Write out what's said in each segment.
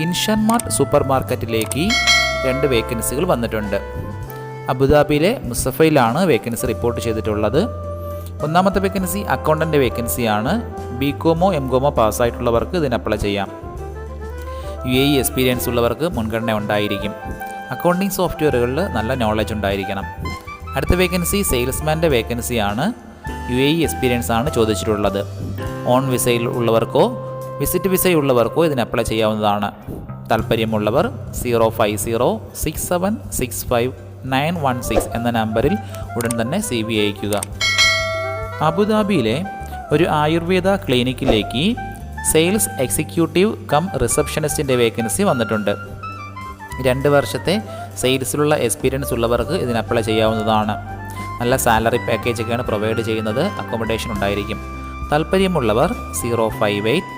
ഇൻഷൻമാർട്ട് super മാർക്കറ്റിലേക്ക് രണ്ട് വേക്കൻസികൾ വന്നിട്ടുണ്ട്. അബുദാബിയിലെ മുസഫയിലാണ് വേക്കൻസി റിപ്പോർട്ട് ചെയ്തിട്ടുള്ളത്. ഒന്നാമത്തെ വേക്കൻസി അക്കൗണ്ടന്റ് വേക്കൻസിയാണ്. ബി കോമോ എം കോമോ പാസ്സായിട്ടുള്ളവർക്ക് ഇതിന് അപ്ലൈ ചെയ്യാം. യു എ ഇ എക്സ്പീരിയൻസ് ഉള്ളവർക്ക് മുൻഗണന ഉണ്ടായിരിക്കും. അക്കൗണ്ടിംഗ് സോഫ്റ്റ്വെയറുകളിൽ നല്ല നോളജ് ഉണ്ടായിരിക്കണം. അടുത്ത വേക്കൻസി സെയിൽസ്മാന്റെ വേക്കൻസിയാണ്. യു എ ഇ എക്സ്പീരിയൻസ് ആണ് ചോദിച്ചിട്ടുള്ളത്. ഓൺ വിസയിൽ ഉള്ളവർക്കോ വിസിറ്റ് വിസയുള്ളവർക്കോ ഇതിന് അപ്ലൈ ചെയ്യാവുന്നതാണ്. താല്പര്യമുള്ളവർ zero five zero six seven six five nine one six എന്ന നമ്പറിൽ ഉടൻ തന്നെ സി വി അയക്കുക അബുദാബിയിലെ ഒരു ആയുർവേദ ക്ലിനിക്കിലേക്ക് സെയിൽസ് എക്സിക്യൂട്ടീവ് കം റിസപ്ഷനിസ്റ്റിന്റെ വേക്കൻസി വന്നിട്ടുണ്ട്. രണ്ട് വർഷത്തെ സെയിൽസിലുള്ള എക്സ്പീരിയൻസ് ഉള്ളവർക്ക് ഇതിന് അപ്ലൈ ചെയ്യാവുന്നതാണ്. നല്ല സാലറി പാക്കേജൊക്കെയാണ് പ്രൊവൈഡ് ചെയ്യുന്നത്. അക്കോമഡേഷൻ ഉണ്ടായിരിക്കും. താല്പര്യമുള്ളവർ zero five eight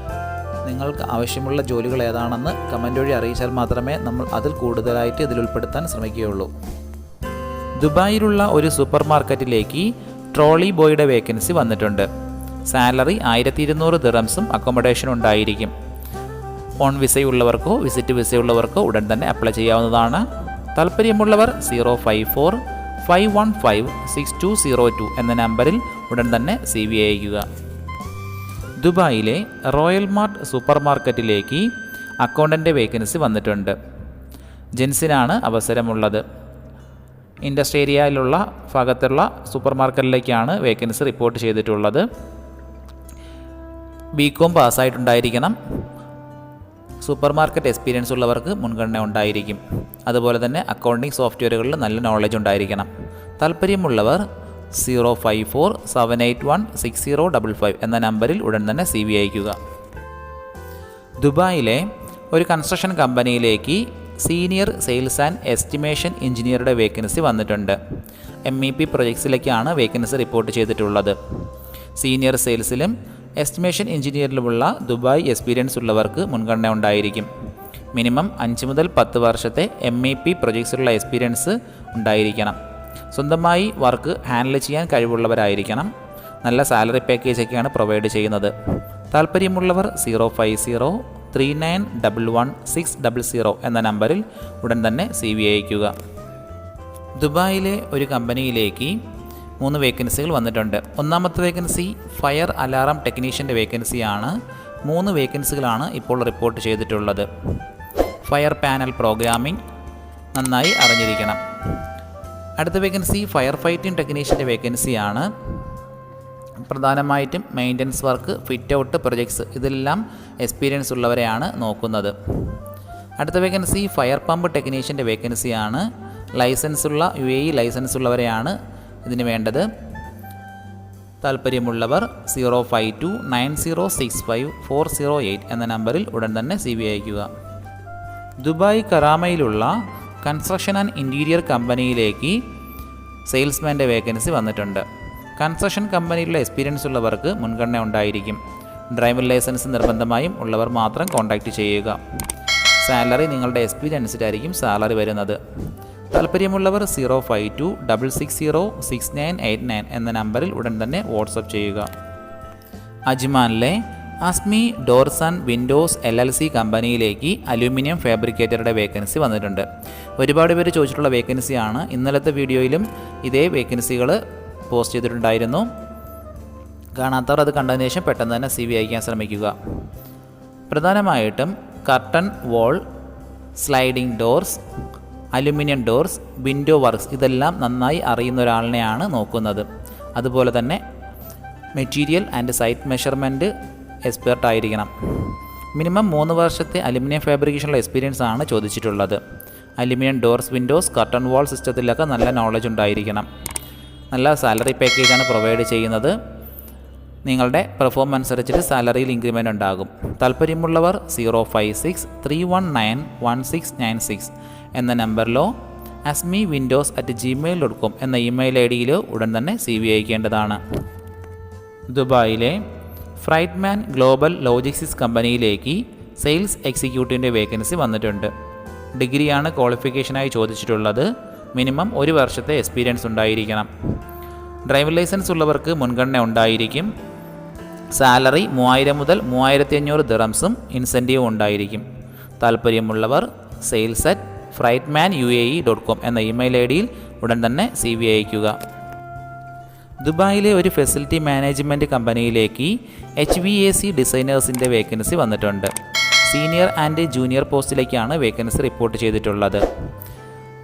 നിങ്ങൾക്ക് ആവശ്യമുള്ള ജോലികൾ ഏതാണെന്ന് കമന്റ് വഴി അറിയിച്ചാൽ മാത്രമേ നമ്മൾ അതിൽ കൂടുതലായിട്ട് ഇതിൽ ഉൾപ്പെടുത്താൻ ശ്രമിക്കുകയുള്ളൂ. ദുബായിലുള്ള ഒരു സൂപ്പർ മാർക്കറ്റിലേക്ക് ട്രോളി ബോയുടെ വേക്കൻസി വന്നിട്ടുണ്ട്. സാലറി ആയിരത്തി ഇരുന്നൂറ് ദിറംസും അക്കോമഡേഷനും ഉണ്ടായിരിക്കും. ഓൺ വിസയുള്ളവർക്കോ വിസിറ്റ് വിസയുള്ളവർക്കോ ഉടൻ തന്നെ അപ്ലൈ ചെയ്യാവുന്നതാണ്. താല്പര്യമുള്ളവർ zero five four five one five six two zero two എന്ന നമ്പറിൽ ഉടൻ തന്നെ സി വി അയക്കുക ദുബായിലെ റോയൽ മാർട്ട് സൂപ്പർ മാർക്കറ്റിലേക്ക് അക്കൗണ്ടന്റ് വേക്കൻസി വന്നിട്ടുണ്ട്. ജെൻസിനാണ് അവസരമുള്ളത്. ഇൻഡസ്ട്രി ഏരിയയിലുള്ള ഭാഗത്തുള്ള സൂപ്പർ മാർക്കറ്റിലേക്കാണ് വേക്കൻസി റിപ്പോർട്ട് ചെയ്തിട്ടുള്ളത്. ബി കോം പാസ്സായിട്ടുണ്ടായിരിക്കണം. സൂപ്പർ മാർക്കറ്റ് എക്സ്പീരിയൻസ് ഉള്ളവർക്ക് മുൻഗണന ഉണ്ടായിരിക്കും. അതുപോലെ തന്നെ അക്കൗണ്ടിംഗ് സോഫ്റ്റ്വെയറുകളിൽ നല്ല നോളജ് ഉണ്ടായിരിക്കണം. താല്പര്യമുള്ളവർ zero five four seven eight one six zero double five എന്ന നമ്പറിൽ ഉടൻ തന്നെ സി വി അയക്കുക ദുബായിലെ ഒരു കൺസ്ട്രക്ഷൻ കമ്പനിയിലേക്ക് സീനിയർ സെയിൽസ് ആൻഡ് എസ്റ്റിമേഷൻ എഞ്ചിനീയറുടെ വേക്കൻസി വന്നിട്ടുണ്ട്. എം ഇ പി പ്രൊജക്ട്സിലേക്കാണ് വേക്കൻസി റിപ്പോർട്ട് ചെയ്തിട്ടുള്ളത്. സീനിയർ സെയിൽസിലും എസ്റ്റിമേഷൻ എഞ്ചിനീയറിലുമുള്ള ദുബായ് എക്സ്പീരിയൻസ് ഉള്ളവർക്ക് മുൻഗണന ഉണ്ടായിരിക്കും. മിനിമം അഞ്ച് മുതൽ പത്ത് വർഷത്തെ എം ഇ പി പ്രൊജക്ട്സിലുള്ള എക്സ്പീരിയൻസ് ഉണ്ടായിരിക്കണം. സ്വന്തമായി വർക്ക് ഹാൻഡിൽ ചെയ്യാൻ കഴിവുള്ളവരായിരിക്കണം. നല്ല സാലറി പാക്കേജ് പാക്കേജൊക്കെയാണ് പ്രൊവൈഡ് ചെയ്യുന്നത്. താല്പര്യമുള്ളവർ zero five zero three nine double one six double zero എന്ന നമ്പറിൽ ഉടൻ തന്നെ സി വി അയക്കുക ദുബായിലെ ഒരു കമ്പനിയിലേക്ക് മൂന്ന് വേക്കൻസികൾ വന്നിട്ടുണ്ട്. ഒന്നാമത്തെ വേക്കൻസി ഫയർ അലാറം ടെക്നീഷ്യന്റെ വേക്കൻസിയാണ് മൂന്ന് വേക്കൻസികളാണ് ഇപ്പോൾ റിപ്പോർട്ട് ചെയ്തിട്ടുള്ളത്. ഫയർ പാനൽ പ്രോഗ്രാമിംഗ് നന്നായി അറിഞ്ഞിരിക്കണം. അടുത്ത വേക്കൻസി ഫയർ ഫൈറ്റിംഗ് ടെക്നീഷ്യന്റെ വേക്കൻസിയാണ് പ്രധാനമായിട്ടും maintenance work fit out projects ഇതെല്ലാം എക്സ്പീരിയൻസ് ഉള്ളവരെയാണ് നോക്കുന്നത്. അടുത്ത വേക്കൻസി ഫയർ പമ്പ് ടെക്നീഷ്യന്റെ വേക്കൻസിയാണ് ലൈസൻസ് ഉള്ള യു എ ഇ ലൈസൻസ് ഉള്ളവരെയാണ് ഇതിന് വേണ്ടത്. താല്പര്യമുള്ളവർ zero five two nine zero six five four zero eight എന്ന നമ്പറിൽ ഉടൻ തന്നെ സി വി അയക്കുക ദുബായ് കറാമയിലുള്ള കൺസ്ട്രക്ഷൻ ആൻഡ് ഇന്റീരിയർ കമ്പനിയിലേക്ക് സെയിൽസ്മാന്റെ വേക്കൻസി വന്നിട്ടുണ്ട്. കൺസ്ട്രക്ഷൻ കമ്പനിയിലുള്ള എക്സ്പീരിയൻസ് ഉള്ളവർക്ക് മുൻഗണന ഉണ്ടായിരിക്കും. ഡ്രൈവിംഗ് ലൈസൻസ് നിർബന്ധമായും ഉള്ളവർ മാത്രം കോൺടാക്റ്റ് ചെയ്യുക. സാലറി നിങ്ങളുടെ എക്സ്പീരിയൻസിലായിരിക്കും സാലറി വരുന്നത്. താല്പര്യമുള്ളവർ zero five two double six zero six nine eight nine എന്ന നമ്പറിൽ ഉടൻ തന്നെ വാട്സപ്പ് ചെയ്യുക. അജ്മാനിലെ Asmi doors and windows L L C കമ്പനിയിലേക്ക് അലൂമിനിയം ഫാബ്രിക്കേറ്ററുടെ വേക്കൻസി വന്നിട്ടുണ്ട്. ഒരുപാട് പേര് ചോദിച്ചിട്ടുള്ള വേക്കൻസിയാണ്. ഇന്നലത്തെ വീഡിയോയിലും ഇതേ വേക്കൻസികൾ പോസ്റ്റ് ചെയ്തിട്ടുണ്ടായിരുന്നു. കാണാത്തവർ അത് കണ്ടതിന് ശേഷം പെട്ടെന്ന് തന്നെ സി വി അയക്കാൻ ശ്രമിക്കുക. പ്രധാനമായിട്ടും curtain wall sliding doors aluminium doors window works ഇതെല്ലാം നന്നായി അറിയുന്ന ഒരാളിനെയാണ് നോക്കുന്നത്. അതുപോലെ തന്നെ material and site measurement expert ആയിരിക്കണം മിനിമം മൂന്ന് വർഷത്തെ അലുമിനിയം ഫാബ്രിക്കേഷനുള്ള എക്സ്പീരിയൻസ് ആണ് ചോദിച്ചിട്ടുള്ളത്. Aluminium doors windows curtain wall സിസ്റ്റത്തിലൊക്കെ നല്ല നോളജ് ഉണ്ടായിരിക്കണം. നല്ല സാലറി പാക്കേജാണ് പ്രൊവൈഡ് ചെയ്യുന്നത്. നിങ്ങളുടെ പെർഫോമൻസ് അനുസരിച്ചിട്ട് സാലറിയിൽ ഇൻക്രിമെന്റ് ഉണ്ടാകും. താല്പര്യമുള്ളവർ zero five six three one nine one six nine six എന്ന നമ്പറിലോ Asmi windows at Gmail dot com എന്ന ഇമെയിൽ ഐ ഡിയിലോ ഉടൻ തന്നെ സി വി അയക്കേണ്ടതാണ്. ദുബായിലെ ഫ്രൈറ്റ്മാൻ ഗ്ലോബൽ ലോജിസ്റ്റിക്സ് കമ്പനിയിലേക്ക് സെയിൽസ് എക്സിക്യൂട്ടീവിന്റെ വേക്കൻസി വന്നിട്ടുണ്ട്. ഡിഗ്രിയാണ് ക്വാളിഫിക്കേഷനായി ചോദിച്ചിട്ടുള്ളത്. മിനിമം ഒരു വർഷത്തെ എക്സ്പീരിയൻസ് ഉണ്ടായിരിക്കണം. ഡ്രൈവിംഗ് ലൈസൻസ് ഉള്ളവർക്ക് മുൻഗണന ഉണ്ടായിരിക്കും. സാലറി മൂവായിരം മുതൽ മൂവായിരത്തി അഞ്ഞൂറ് ദിറംസും ഇൻസെന്റീവും ഉണ്ടായിരിക്കും. താല്പര്യമുള്ളവർ sales at Freightman U A E dot com എന്ന ഇമെയിൽ ഐ ഡിയിൽ ഉടൻ തന്നെ സി വി അയക്കുക ദുബായിലെ ഒരു ഫെസിലിറ്റി മാനേജ്മെന്റ് കമ്പനിയിലേക്ക് എച്ച് വി എ സി ഡിസൈനേഴ്സിന്റെ വേക്കൻസി വന്നിട്ടുണ്ട്. സീനിയർ ആൻഡ് ജൂനിയർ പോസ്റ്റിലേക്കാണ് വേക്കൻസി റിപ്പോർട്ട് ചെയ്തിട്ടുള്ളത്.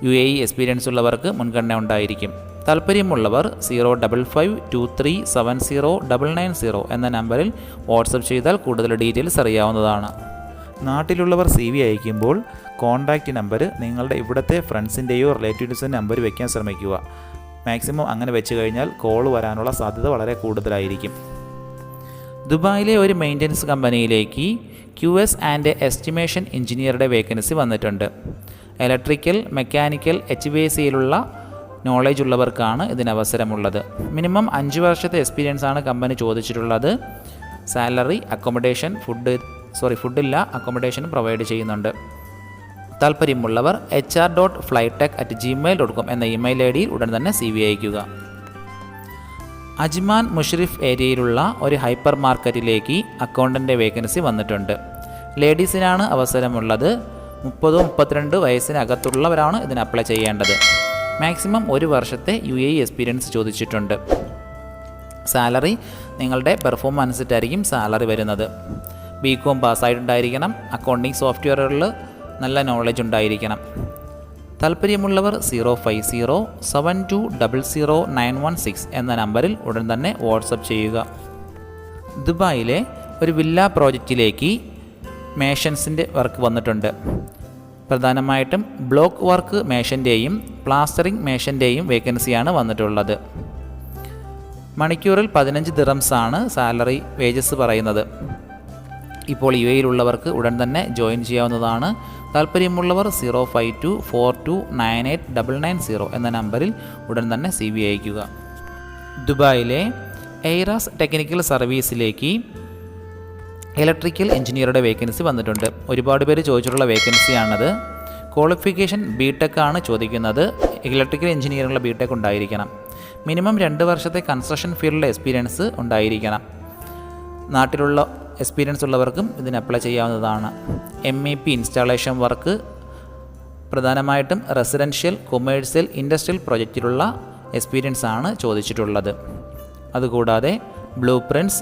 യു എ ഇ എക്സ്പീരിയൻസ് ഉള്ളവർക്ക് മുൻഗണന ഉണ്ടായിരിക്കും. താല്പര്യമുള്ളവർ zero double five two three seven zero double nine zero എന്ന നമ്പറിൽ വാട്സപ്പ് ചെയ്താൽ കൂടുതൽ ഡീറ്റെയിൽസ് അറിയാവുന്നതാണ്. നാട്ടിലുള്ളവർ സി വി അയക്കുമ്പോൾ കോൺടാക്റ്റ് നമ്പർ നിങ്ങളുടെ ഇവിടുത്തെ ഫ്രണ്ട്സിന്റെയോ റിലേറ്റീവ്സിന്റെ നമ്പർ വയ്ക്കാൻ ശ്രമിക്കുക. മാക്സിമം അങ്ങനെ വെച്ച് കഴിഞ്ഞാൽ കോൾ വരാനുള്ള സാധ്യത വളരെ കൂടുതലായിരിക്കും. ദുബായിലെ ഒരു മെയിന്റനൻസ് കമ്പനിയിലേക്ക് ക്യു എസ് ആൻഡ് എസ്റ്റിമേഷൻ എഞ്ചിനീയറുടെ വേക്കൻസി വന്നിട്ടുണ്ട്. ഇലക്ട്രിക്കൽ മെക്കാനിക്കൽ എച്ച് ബി സിയിലുള്ള നോളേജ് ഉള്ളവർക്കാണ് ഇതിന് അവസരമുള്ളത് മിനിമം അഞ്ച് വർഷത്തെ എക്സ്പീരിയൻസ് ആണ് കമ്പനി ചോദിച്ചിട്ടുള്ളത്. സാലറി അക്കോമഡേഷൻ ഫുഡ് സോറി ഫുഡില്ല അക്കോമഡേഷനും പ്രൊവൈഡ് ചെയ്യുന്നുണ്ട്. താല്പര്യമുള്ളവർ H R dot Flytech at Gmail dot com എന്ന ഇമെയിൽ ഐ ഡിയിൽ ഉടൻ തന്നെ സി വി അയക്കുക അജ്മാൻ മുഷറിഫ് ഏരിയയിലുള്ള ഒരു ഹൈപ്പർ മാർക്കറ്റിലേക്ക് അക്കൗണ്ടന്റെ വേക്കൻസി വന്നിട്ടുണ്ട്. ലേഡീസിനാണ് അവസരമുള്ളത്. മുപ്പതോ മുപ്പത്തിരണ്ട് വയസ്സിനകത്തുള്ളവരാണ് ഇതിന് അപ്ലൈ ചെയ്യേണ്ടത്. മാക്സിമം ഒരു വർഷത്തെ യു എ എക്സ്പീരിയൻസ് ചോദിച്ചിട്ടുണ്ട്. സാലറി നിങ്ങളുടെ പെർഫോമൻസ് അനുസരിച്ചായിരിക്കും സാലറി വരുന്നത്. ബി കോം പാസ്സായിട്ടുണ്ടായിരിക്കണം അക്കൗണ്ടിങ് സോഫ്റ്റ്വെയറുകളിൽ നല്ല നോളജ് ഉണ്ടായിരിക്കണം. താല്പര്യമുള്ളവർ zero five zero seven two double zero nine one six എന്ന നമ്പറിൽ ഉടൻ തന്നെ വാട്സപ്പ് ചെയ്യുക. ദുബായിലെ ഒരു വില്ല പ്രോജക്റ്റിലേക്ക് മേഷൻസിന്റെ വർക്ക് വന്നിട്ടുണ്ട്. പ്രധാനമായിട്ടും ബ്ലോക്ക് വർക്ക് മേഷന്റെയും പ്ലാസ്റ്ററിംഗ് മേഷന്റെയും വേക്കൻസിയാണ് വന്നിട്ടുള്ളത്. മണിക്കൂറിൽ പതിനഞ്ച് ദിറംസാണ് സാലറി വേജസ് പറയുന്നത്. ഇപ്പോൾ യു എയിലുള്ളവർക്ക് ഉടൻ തന്നെ ജോയിൻ ചെയ്യാവുന്നതാണ് താല്പര്യമുള്ളവർ zero five two four two nine eight double nine zero എന്ന നമ്പറിൽ ഉടൻ തന്നെ സി വി അയക്കുക ദുബായിലെ എയ്റാസ് ടെക്നിക്കൽ സർവീസിലേക്ക് ഇലക്ട്രിക്കൽ എഞ്ചിനീയറുടെ വേക്കൻസി വന്നിട്ടുണ്ട്. ഒരുപാട് പേര് ചോദിച്ചിട്ടുള്ള വേക്കൻസിയാണത്. ക്വാളിഫിക്കേഷൻ ബി ടെക് ആണ് ചോദിക്കുന്നത്. ഇലക്ട്രിക്കൽ എഞ്ചിനീയറിംഗിലെ ബി ടെക് ഉണ്ടായിരിക്കണം. മിനിമം രണ്ട് വർഷത്തെ കൺസ്ട്രക്ഷൻ ഫീൽഡിലെ എക്സ്പീരിയൻസ് ഉണ്ടായിരിക്കണം. നാട്ടിലുള്ള എക്സ്പീരിയൻസ് ഉള്ളവർക്കും ഇതിന് അപ്ലൈ ചെയ്യാവുന്നതാണ്. M E P installation work പ്രധാനമായിട്ടും റെസിഡൻഷ്യൽ കൊമേഴ്സ്യൽ ഇൻഡസ്ട്രിയൽ പ്രൊജക്റ്റിലുള്ള എക്സ്പീരിയൻസ് ആണ് ചോദിച്ചിട്ടുള്ളത്. അതുകൂടാതെ blue prints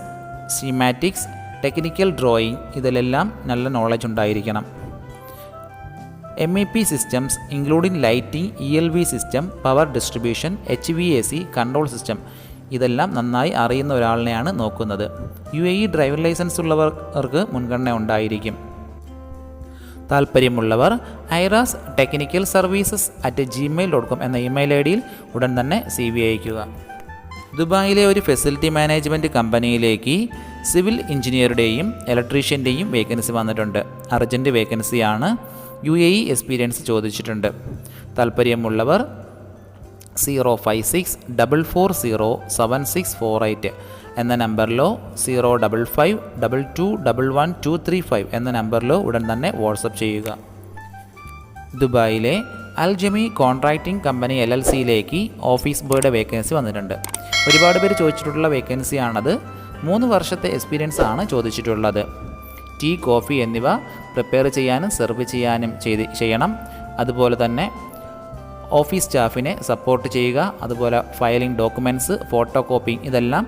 schematics technical drawing ഇതിലെല്ലാം നല്ല നോളജ് ഉണ്ടായിരിക്കണം. M E P systems including lighting E L V system power distribution H V A C control system ഇതെല്ലാം നന്നായി അറിയുന്ന ഒരാളിനെയാണ് നോക്കുന്നത്. U A E driving licence ഉള്ളവർക്ക് മുൻഗണന ഉണ്ടായിരിക്കും. താല്പര്യമുള്ളവർ Aira's technical services at Gmail dot com എന്ന ഇമെയിൽ ഐ ഡിയിൽ ഉടൻ തന്നെ സി വി അയക്കുക ദുബായിലെ ഒരു ഫെസിലിറ്റി മാനേജ്മെന്റ് കമ്പനിയിലേക്ക് സിവിൽ എഞ്ചിനീയറുടെയും ഇലക്ട്രീഷ്യന്റെയും വേക്കൻസി വന്നിട്ടുണ്ട്. അർജന്റ് വേക്കൻസിയാണ് യു എ ഇ എക്സ്പീരിയൻസ് ചോദിച്ചിട്ടുണ്ട്. താല്പര്യമുള്ളവർ zero five six double four zero seven six four eight എന്ന നമ്പറിലോ zero double five double two double one two three five എന്ന നമ്പറിലോ ഉടൻ തന്നെ വാട്സപ്പ് ചെയ്യുക. ദുബായിലെ അൽജമി കോൺട്രാക്റ്റിംഗ് കമ്പനി എൽ എൽ സിയിലേക്ക് ഓഫീസ് ബോയുടെ വേക്കൻസി വന്നിട്ടുണ്ട്. ഒരുപാട് പേര് ചോദിച്ചിട്ടുള്ള വേക്കൻസിയാണത് മൂന്ന് വർഷത്തെ എക്സ്പീരിയൻസ് ആണ് ചോദിച്ചിട്ടുള്ളത്. ടീ കോഫി എന്നിവ പ്രിപ്പയർ ചെയ്യാനും സെർവ് ചെയ്യാനും ചെയ്ത് ചെയ്യണം. അതുപോലെ തന്നെ ഓഫീസ് സ്റ്റാഫിനെ സപ്പോർട്ട് ചെയ്യുക അതുപോലെ ഫയലിംഗ് ഡോക്യുമെന്റ്സ് ഫോട്ടോ കോപ്പിംഗ് ഇതെല്ലാം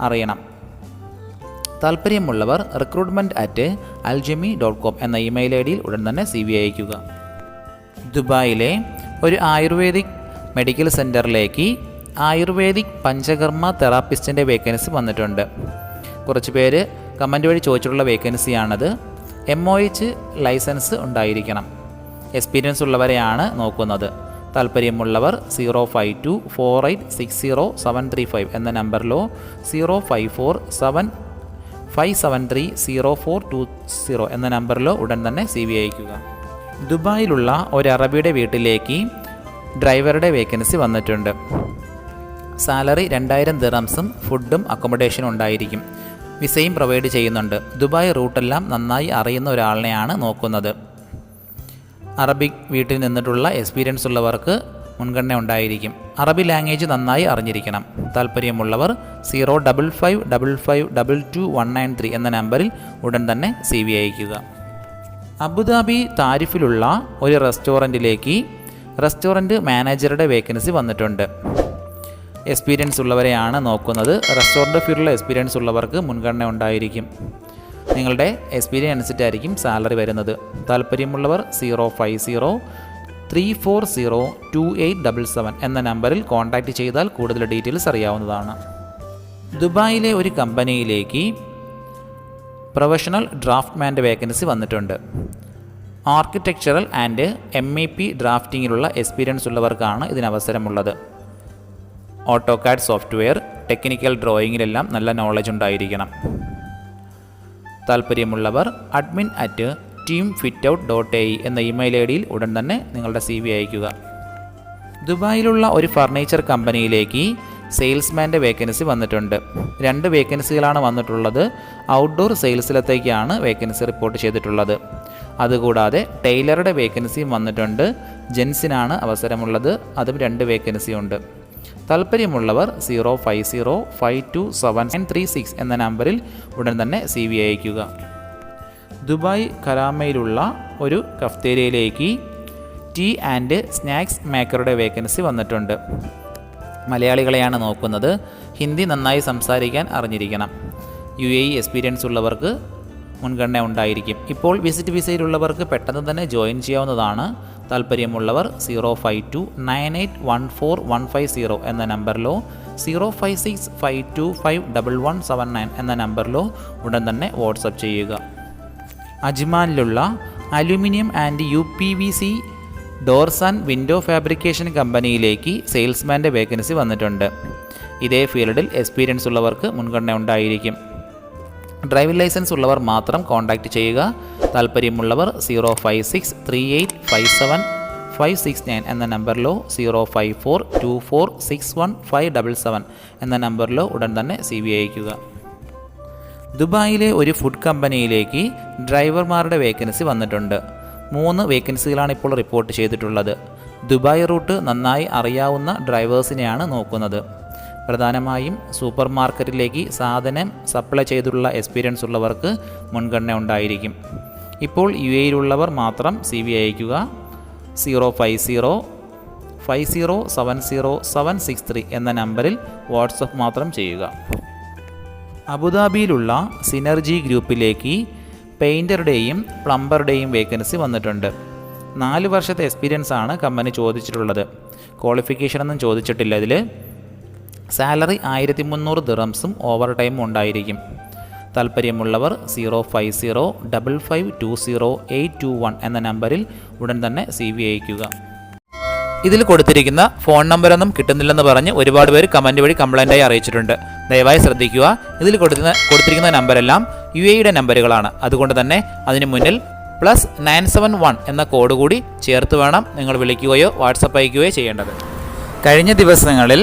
അറിയണം. താല്പര്യമുള്ളവർ റിക്രൂട്ട്മെന്റ് അറ്റ് അൽജമി ഡോട്ട് കോം എന്ന ഇമെയിൽ ഐ ഡിയിൽ ഉടൻ തന്നെ സി വി അയക്കുക ദുബായിലെ ഒരു ആയുർവേദിക് മെഡിക്കൽ സെന്ററിലേക്ക് ആയുർവേദിക് പഞ്ചകർമ്മ തെറാപ്പിസ്റ്റിന്റെ വേക്കൻസി വന്നിട്ടുണ്ട്. കുറച്ച് പേര് കമന്റ് വഴി ചോദിച്ചിട്ടുള്ള വേക്കൻസിയാണത്. എം ഒ എച്ച് ലൈസൻസ് ഉണ്ടായിരിക്കണം. എക്സ്പീരിയൻസ് ഉള്ളവരെയാണ് നോക്കുന്നത്. താല്പര്യമുള്ളവർ zero five two four eight six zero seven three five എന്ന നമ്പറിലോ zero five four seven five seven three zero four two zero എന്ന നമ്പറിലോ ഉടൻ തന്നെ സി വി അയക്കുക ദുബായിലുള്ള ഒരു അറബിയുടെ വീട്ടിലേക്ക് ഡ്രൈവറുടെ വേക്കൻസി വന്നിട്ടുണ്ട്. സാലറി രണ്ടായിരം ദിറംസും ഫുഡും അക്കോമഡേഷനും ഉണ്ടായിരിക്കും. വിസയും പ്രൊവൈഡ് ചെയ്യുന്നുണ്ട്. ദുബായ് റൂട്ടെല്ലാം നന്നായി അറിയുന്ന ഒരാളിനെയാണ് നോക്കുന്നത്. അറബിക് വീട്ടിൽ നിന്നിട്ടുള്ള എക്സ്പീരിയൻസ് ഉള്ളവർക്ക് മുൻഗണന ഉണ്ടായിരിക്കും. അറബി ലാംഗ്വേജ് നന്നായി അറിഞ്ഞിരിക്കണം. താല്പര്യമുള്ളവർ zero double five double five double two one nine three എന്ന നമ്പറിൽ ഉടൻ തന്നെ സി വി അയക്കുക അബുദാബി താരിഫിലുള്ള ഒരു റെസ്റ്റോറന്റിലേക്ക് റെസ്റ്റോറന്റ് മാനേജറുടെ വേക്കൻസി വന്നിട്ടുണ്ട്. എക്സ്പീരിയൻസ് ഉള്ളവരെയാണ് നോക്കുന്നത്. റെസ്റ്റോറന്റ് ഫീൽഡിലുള്ള എക്സ്പീരിയൻസ് ഉള്ളവർക്ക് മുൻഗണന ഉണ്ടായിരിക്കും. നിങ്ങളുടെ എക്സ്പീരിയൻസ് അനുസരിച്ചായിരിക്കും സാലറി വരുന്നത്. താല്പര്യമുള്ളവർ zero five zero three four zero two eight double seven എന്ന നമ്പറിൽ കോൺടാക്റ്റ് ചെയ്താൽ കൂടുതൽ ഡീറ്റെയിൽസ് അറിയാവുന്നതാണ്. ദുബായിലെ ഒരു കമ്പനിയിലേക്ക് പ്രൊഫഷണൽ ഡ്രാഫ്റ്റ്മാന്റെ വേക്കൻസി വന്നിട്ടുണ്ട്. Architectural and M E P ഡ്രാഫ്റ്റിങ്ങിലുള്ള experience ഉള്ളവർക്കാണ് ഇതിനവസരമുള്ളത് ഓട്ടോകാഡ് സോഫ്റ്റ്വെയർ ടെക്നിക്കൽ ഡ്രോയിങ്ങിലെല്ലാം നല്ല നോളജ് ഉണ്ടായിരിക്കണം. താല്പര്യമുള്ളവർ admin at team fit out dot A എന്ന ഇമെയിൽ ഐ ഡിയിൽ ഉടൻ തന്നെ നിങ്ങളുടെ സി വി അയക്കുക ദുബായിലുള്ള ഒരു ഫർണിച്ചർ കമ്പനിയിലേക്ക് സെയിൽസ്മാന്റെ വേക്കൻസി വന്നിട്ടുണ്ട്. രണ്ട് വേക്കൻസികളാണ് വന്നിട്ടുള്ളത്. ഔട്ട്ഡോർ സെയിൽസിലത്തേക്കാണ് വേക്കൻസി റിപ്പോർട്ട് ചെയ്തിട്ടുള്ളത്. അതുകൂടാതെ ടൈലറുടെ വേക്കൻസിയും വന്നിട്ടുണ്ട്. ജെൻസിനാണ് അവസരമുള്ളത്. അതും രണ്ട് വേക്കൻസി ഉണ്ട്. താല്പര്യമുള്ളവർ zero five zero five two seven nine three six എന്ന നമ്പറിൽ ഉടൻ തന്നെ സി വി അയക്കുക ദുബായ് കലാമയിലുള്ള ഒരു കഫ്തേരിയയിലേക്ക് ടീ ആൻഡ് സ്നാക്സ് മേക്കറുടെ വേക്കൻസി വന്നിട്ടുണ്ട്. മലയാളികളെയാണ് നോക്കുന്നത്. ഹിന്ദി നന്നായി സംസാരിക്കാൻ അറിഞ്ഞിരിക്കണം. യു എ എക്സ്പീരിയൻസ് ഉള്ളവർക്ക് മുൻഗണന ഉണ്ടായിരിക്കും. ഇപ്പോൾ വിസിറ്റ് വിസയിലുള്ളവർക്ക് പെട്ടെന്ന് തന്നെ ജോയിൻ ചെയ്യാവുന്നതാണ്. താല്പര്യമുള്ളവർ zero five two nine eight one four one five zero എന്ന നമ്പറിലോ zero five six five two five double one seven nine എന്ന നമ്പറിലോ ഉടൻ തന്നെ വാട്സപ്പ് ചെയ്യുക. അജ്മാനിലുള്ള aluminium and U P V C doors and window fabrication കമ്പനിയിലേക്ക് സെയിൽസ്മാന്റെ vacancy വന്നിട്ടുണ്ട്. ഇതേ ഫീൽഡിൽ എക്സ്പീരിയൻസ് ഉള്ളവർക്ക് മുൻഗണന ഉണ്ടായിരിക്കും. ഡ്രൈവിംഗ് ലൈസൻസ് ഉള്ളവർ മാത്രം കോൺടാക്റ്റ് ചെയ്യുക. താല്പര്യമുള്ളവർ zero five six three eight five seven five six nine എന്ന നമ്പറിലോ zero five four two four six one five double seven എന്ന നമ്പറിലോ ഉടൻ തന്നെ സി വി അയക്കുക ദുബായിലെ ഒരു ഫുഡ് കമ്പനിയിലേക്ക് ഡ്രൈവർമാരുടെ വേക്കൻസി വന്നിട്ടുണ്ട്. മൂന്ന് വേക്കൻസികളാണ് ഇപ്പോൾ റിപ്പോർട്ട് ചെയ്തിട്ടുള്ളത്. ദുബായ് റൂട്ട് നന്നായി അറിയാവുന്ന ഡ്രൈവേഴ്സിനെയാണ് നോക്കുന്നത്. പ്രധാനമായും സൂപ്പർ മാർക്കറ്റിലേക്ക് സാധനം സപ്ലൈ ചെയ്തുള്ള എക്സ്പീരിയൻസ് ഉള്ളവർക്ക് മുൻഗണന ഉണ്ടായിരിക്കും. ഇപ്പോൾ യു എയിലുള്ളവർ മാത്രം സി വി അയക്കുക zero five zero five zero seven zero seven six three എന്ന നമ്പറിൽ വാട്സപ്പ് മാത്രം ചെയ്യുക. അബുദാബിയിലുള്ള സിനർജി ഗ്രൂപ്പിലേക്ക് പെയിന്ററുടെയും പ്ലംബറുടെയും വേക്കൻസി വന്നിട്ടുണ്ട്. നാല് വർഷത്തെ എക്സ്പീരിയൻസ് ആണ് കമ്പനി ചോദിച്ചിട്ടുള്ളത്. ക്വാളിഫിക്കേഷൻ ഒന്നും ചോദിച്ചിട്ടില്ല ഇതിൽ സാലറി ആയിരത്തി മുന്നൂറ് ദിറംസും ഓവർ ടൈമും ഉണ്ടായിരിക്കും. താല്പര്യമുള്ളവർ zero five zero double five two zero eight two one എന്ന നമ്പറിൽ ഉടൻ തന്നെ സി വി അയക്കുക ഇതിൽ കൊടുത്തിരിക്കുന്ന ഫോൺ നമ്പറൊന്നും കിട്ടുന്നില്ലെന്ന് പറഞ്ഞ് ഒരുപാട് പേര് കമന്റ് വഴി കംപ്ലൈന്റായി അറിയിച്ചിട്ടുണ്ട്. ദയവായി ശ്രദ്ധിക്കുക. ഇതിൽ കൊടുക്കുന്ന കൊടുത്തിരിക്കുന്ന നമ്പരെല്ലാം യു എയുടെ നമ്പറുകളാണ്. അതുകൊണ്ട് തന്നെ അതിന് മുന്നിൽ പ്ലസ് നയൻ സെവൻ വൺ എന്ന കോഡ് കൂടി ചേർത്ത് വേണം നിങ്ങൾ വിളിക്കുകയോ വാട്സപ്പ് അയക്കുകയോ ചെയ്യേണ്ടത്. കഴിഞ്ഞ ദിവസങ്ങളിൽ